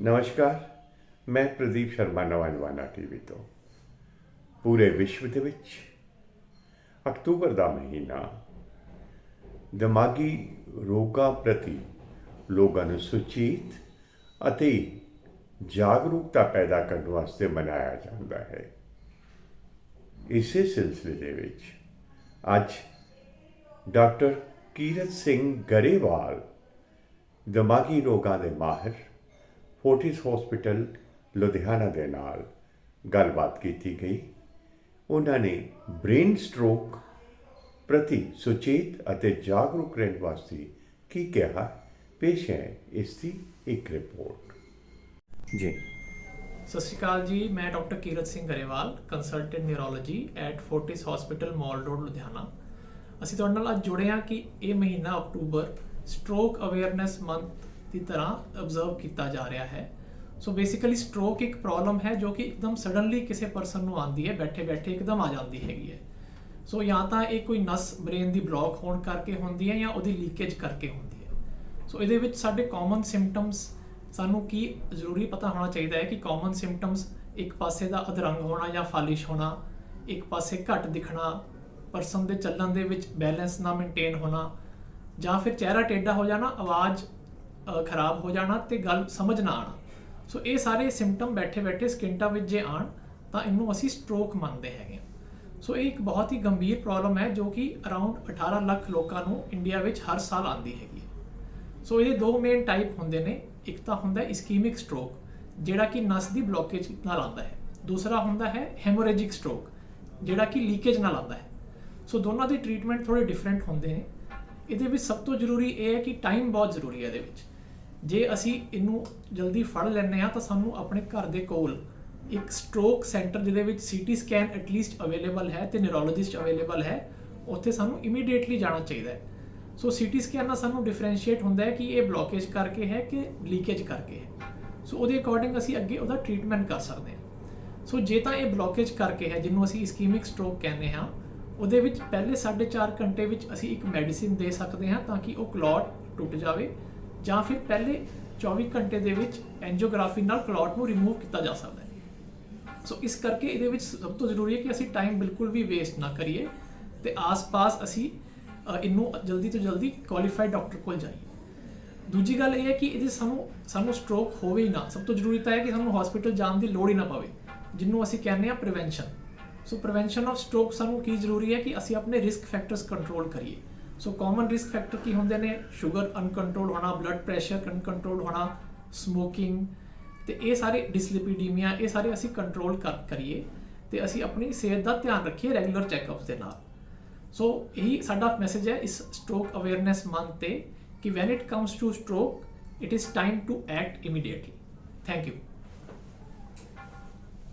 ਨਮਸਕਾਰ, ਮੈਂ ਪ੍ਰਦੀਪ ਸ਼ਰਮਾ ਨਵਾਜਵਾਨਾ ਟੀਵੀ ਤੋਂ। ਪੂਰੇ ਵਿਸ਼ਵ ਦੇ ਵਿੱਚ ਅਕਤੂਬਰ ਦਾ ਮਹੀਨਾ ਦਿਮਾਗੀ ਰੋਗਾਂ ਪ੍ਰਤੀ ਲੋਕਾਂ ਨੂੰ ਸੁਚੇਤ ਅਤੇ ਜਾਗਰੂਕਤਾ ਪੈਦਾ ਕਰਨ ਵਾਸਤੇ ਮਨਾਇਆ ਜਾਂਦਾ ਹੈ। ਇਸੇ ਸਿਲਸਿਲੇ ਦੇ ਵਿੱਚ ਅੱਜ ਡਾਕਟਰ ਕੀਰਤ ਸਿੰਘ ਗਰੇਵਾਲ ਦਿਮਾਗੀ ਰੋਗਾਂ ਦੇ ਮਾਹਿਰ ਫੋਰਟਿਸ ਹਸਪੀਟਲ ਲੁਧਿਆਣਾ ਦੇ ਨਾਲ ਗੱਲਬਾਤ ਕੀਤੀ ਗਈ। ਉਹਨਾਂ ਨੇ ਬ੍ਰੇਨ ਸਟ੍ਰੋਕ ਪ੍ਰਤੀ ਸੁਚੇਤ ਅਤੇ ਜਾਗਰੂਕ ਰਹਿਣ ਵਾਸਤੇ ਕੀ ਕਿਹਾ? ਪੇਸ਼ ਹੈ ਇਸ ਦੀ ਇੱਕ ਰਿਪੋਰਟ। ਜੀ। ਸਤਿ ਸ਼੍ਰੀ ਅਕਾਲ ਜੀ ਮੈਂ doctor Kirat Singh Grewal consultant neurology at Fortis hospital Mall Road Ludhiana ਅਸੀਂ ਤੁਹਾਡੇ ਨਾਲ ਅੱਜ ਜੁੜੇ ਹਾਂ ਕਿ ਇਹ ਮਹੀਨਾ ਅਕਤੂਬਰ ਸਟ੍ਰੋਕ ਅਵੇਅਰਨੈਸ ਮੰਥ ਦੀ ਤਰ੍ਹਾਂ ਅਬਜ਼ਰਵ ਕੀਤਾ ਜਾ ਰਿਹਾ ਹੈ। ਸੋ ਬੇਸਿਕਲੀ ਸਟ੍ਰੋਕ ਇੱਕ ਪ੍ਰੋਬਲਮ ਹੈ ਜੋ ਕਿ ਇੱਕਦਮ ਸਡਨਲੀ ਕਿਸੇ ਪਰਸਨ ਨੂੰ ਆਉਂਦੀ ਹੈ ਬੈਠੇ ਬੈਠੇ ਇੱਕਦਮ ਆ ਜਾਂਦੀ ਹੈਗੀ ਹੈ। ਸੋ ਜਾਂ ਤਾਂ ਇਹ ਕੋਈ ਨਸ ਬ੍ਰੇਨ ਦੀ ਬਲੌਕ ਹੋਣ ਕਰਕੇ ਹੁੰਦੀ ਹੈ ਜਾਂ ਉਹਦੀ ਲੀਕੇਜ ਕਰਕੇ ਹੁੰਦੀ ਹੈ। ਸੋ ਇਹਦੇ ਵਿੱਚ ਸਾਡੇ ਕਾਮਨ ਸਿੰਪਟਮਸ ਸਾਨੂੰ ਕੀ ਜ਼ਰੂਰੀ ਪਤਾ ਹੋਣਾ ਚਾਹੀਦਾ ਹੈ ਕਿ ਕਾਮਨ ਸਿੰਪਟਮਸ ਇੱਕ ਪਾਸੇ ਦਾ ਅਧਰੰਗ ਹੋਣਾ ਜਾਂ ਫਾਲਿਸ਼ ਹੋਣਾ, ਇੱਕ ਪਾਸੇ ਘੱਟ ਦਿਖਣਾ ਪਰਸਨ ਦੇ ਚੱਲਣ ਦੇ ਵਿੱਚ ਬੈਲੈਂਸ ਨਾ ਮੇਨਟੇਨ ਹੋਣਾ ਜਾਂ ਫਿਰ ਚਿਹਰਾ ਟੇਢਾ ਹੋ ਜਾਣਾ, ਆਵਾਜ਼ ਖਰਾਬ ਹੋ ਜਾਣਾ ਤੇ ਗੱਲ ਸਮਝ ਨਾ ਆਣਾ ਸੋ ਇਹ ਸਾਰੇ ਸਿੰਪਟਮ ਬੈਠੇ ਬੈਠੇ ਸਕਿੰਟਾ ਵਿੱਚ ਜੇ ਆਣ ਤਾਂ ਇਹਨੂੰ ਅਸੀਂ ਸਟ੍ਰੋਕ ਮੰਨਦੇ ਹੈਗੇ ਹਾਂ। ਸੋ ਇਹ ਇੱਕ ਬਹੁਤ ਹੀ ਗੰਭੀਰ ਪ੍ਰੋਬਲਮ ਹੈ ਜੋ ਕਿ ਅਰਾਊਂਡ 18 ਲੱਖ ਲੋਕਾਂ ਨੂੰ ਇੰਡੀਆ ਵਿੱਚ ਹਰ ਸਾਲ ਆਉਂਦੀ ਹੈਗੀ ਹੈ। ਸੋ ਇਹਦੇ ਦੋ ਮੇਨ ਟਾਈਪ ਹੁੰਦੇ ਨੇ। ਇੱਕ ਤਾਂ ਹੁੰਦਾ ਹੈ ਇਸਕੀਮਿਕ ਸਟ੍ਰੋਕ ਜਿਹੜਾ ਕਿ ਨਸ ਦੀ ਬਲੋਕੇਜ ਨਾਲ ਆਉਂਦਾ ਹੈ। ਦੂਸਰਾ ਹੁੰਦਾ ਹੈ ਹੈਮੋਰੇਜਿਕ ਸਟ੍ਰੋਕ ਜਿਹੜਾ ਕਿ ਲੀਕੇਜ ਨਾਲ ਆਉਂਦਾ ਹੈ। ਸੋ ਦੋਨਾਂ ਦੇ ਟ੍ਰੀਟਮੈਂਟ ਥੋੜੇ ਡਿਫਰੈਂਟ ਹੁੰਦੇ ਨੇ। ਇਹਦੇ ਵਿੱਚ ਸਭ ਤੋਂ ਜ਼ਰੂਰੀ ਇਹ ਹੈ ਕਿ ਟਾਈਮ ਬਹੁਤ ਜ਼ਰੂਰੀ ਹੈ ਇਹਦੇ ਵਿੱਚ। ਜੇ ਅਸੀਂ ਇਹਨੂੰ ਜਲਦੀ ਫੜ ਲੈਂਦੇ ਆ ਤਾਂ ਸਾਨੂੰ ਆਪਣੇ ਘਰ ਦੇ ਕੋਲ ਇੱਕ ਸਟ੍ਰੋਕ ਸੈਂਟਰ ਜਿਹਦੇ ਵਿੱਚ ਸੀਟੀ ਸਕੈਨ ਐਟਲੀਸਟ ਅਵੇਲੇਬਲ ਹੈ ਤੇ ਨਿਊਰੋਲੋਜਿਸਟ ਅਵੇਲੇਬਲ ਹੈ, ਉੱਥੇ ਸਾਨੂੰ ਇਮੀਡੀਏਟਲੀ ਜਾਣਾ ਚਾਹੀਦਾ ਹੈ। ਸੋ ਸੀਟੀ ਸਕੈਨ ਨਾਲ ਸਾਨੂੰ ਡਿਫਰੈਂਸ਼ੀਏਟ ਹੁੰਦਾ ਹੈ ਕਿ ਇਹ ਬਲੋਕੇਜ ਕਰਕੇ ਹੈ ਕਿ ਲੀਕੇਜ ਕਰਕੇ ਹੈ। ਸੋ ਉਹਦੇ ਅਕੋਰਡਿੰਗ ਅਸੀਂ ਅੱਗੇ ਉਹਦਾ ਟ੍ਰੀਟਮੈਂਟ ਕਰ ਸਕਦੇ ਹਾਂ। ਸੋ ਜੇ ਤਾਂ ਇਹ ਬਲੋਕੇਜ ਕਰਕੇ ਹੈ, ਜਿਹਨੂੰ ਅਸੀਂ ਇਸਕੀਮਿਕ ਸਟ੍ਰੋਕ ਕਹਿੰਦੇ ਹਾਂ, ਉਹਦੇ ਵਿੱਚ ਪਹਿਲੇ 4.5 ਘੰਟੇ ਵਿੱਚ ਅਸੀਂ ਇੱਕ ਮੈਡੀਸਿਨ ਦੇ ਸਕਦੇ ਹਾਂ ਤਾਂ ਕਿ ਉਹ ਕਲੌਟ ਟੁੱਟ ਜਾਵੇ ਜਾਂ ਫਿਰ ਪਹਿਲੇ 24 ਘੰਟੇ ਦੇ ਵਿੱਚ ਐਂਜੀਓਗ੍ਰਾਫੀ ਨਾਲ ਕਲੌਟ ਨੂੰ ਰਿਮੂਵ ਕੀਤਾ ਜਾ ਸਕਦਾ ਹੈ। ਸੋ ਇਸ ਕਰਕੇ ਇਹਦੇ ਵਿੱਚ ਸਭ ਤੋਂ ਜ਼ਰੂਰੀ ਹੈ ਕਿ ਅਸੀਂ ਟਾਈਮ ਬਿਲਕੁਲ ਵੀ ਵੇਸਟ ਨਾ ਕਰੀਏ ਤੇ ਆਸ-ਪਾਸ ਅਸੀਂ ਇਹਨੂੰ ਜਲਦੀ ਤੋਂ ਜਲਦੀ ਕੁਆਲੀਫਾਈਡ ਡਾਕਟਰ ਕੋਲ ਜਾਈਏ। ਦੂਜੀ ਗੱਲ ਇਹ ਹੈ ਕਿ ਇਹਦੇ ਸਾਨੂੰ ਸਾਨੂੰ ਸਟ੍ਰੋਕ ਹੋਵੇ ਹੀ ਨਾ, ਸਭ ਤੋਂ ਜ਼ਰੂਰੀ ਤਾਂ ਹੈ ਕਿ ਸਾਨੂੰ ਹਸਪੀਟਲ ਜਾਣ ਦੀ ਲੋੜ ਹੀ ਨਾ ਪਵੇ, ਜਿਹਨੂੰ ਅਸੀਂ ਕਹਿੰਦੇ ਆ prevention so prevention of stroke ਸਾਨੂੰ ਕੀ ਜ਼ਰੂਰੀ ਹੈ ਕਿ ਅਸੀਂ ਆਪਣੇ ਰਿਸਕ ਫੈਕਟਰਸ ਕੰਟਰੋਲ ਕਰੀਏ। ਸੋ ਕਾਮਨ ਰਿਸਕ ਫੈਕਟਰ ਕੀ ਹੁੰਦੇ ਨੇ? ਸ਼ੂਗਰ ਅਨਕੰਟਰੋਲ ਹੋਣਾ ਬਲੱਡ ਪ੍ਰੈਸ਼ਰ ਅਨਕੰਟਰੋਲ ਹੋਣਾ ਸਮੋਕਿੰਗ ਤੇ ਇਹ ਸਾਰੇ ਡਿਸਲਿਪੀਡੀਮੀਆ ਇਹ ਸਾਰੇ ਅਸੀਂ ਕੰਟਰੋਲ ਕਰ, ਕਰੀਏ ਤੇ ਅਸੀਂ ਆਪਣੀ ਸਿਹਤ ਦਾ ਧਿਆਨ ਰੱਖੀਏ ਰੈਗੂਲਰ ਚੈੱਕਅਪਸ ਦੇ ਨਾਲ। ਸੋ ਇਹੀ ਸਾਡਾ ਮੈਸੇਜ ਹੈ ਇਸ ਸਟ੍ਰੋਕ ਅਵੇਅਰਨੈਸ ਮੰਥ ਤੇ ਕਿ when it comes to stroke it is time to act immediately thank you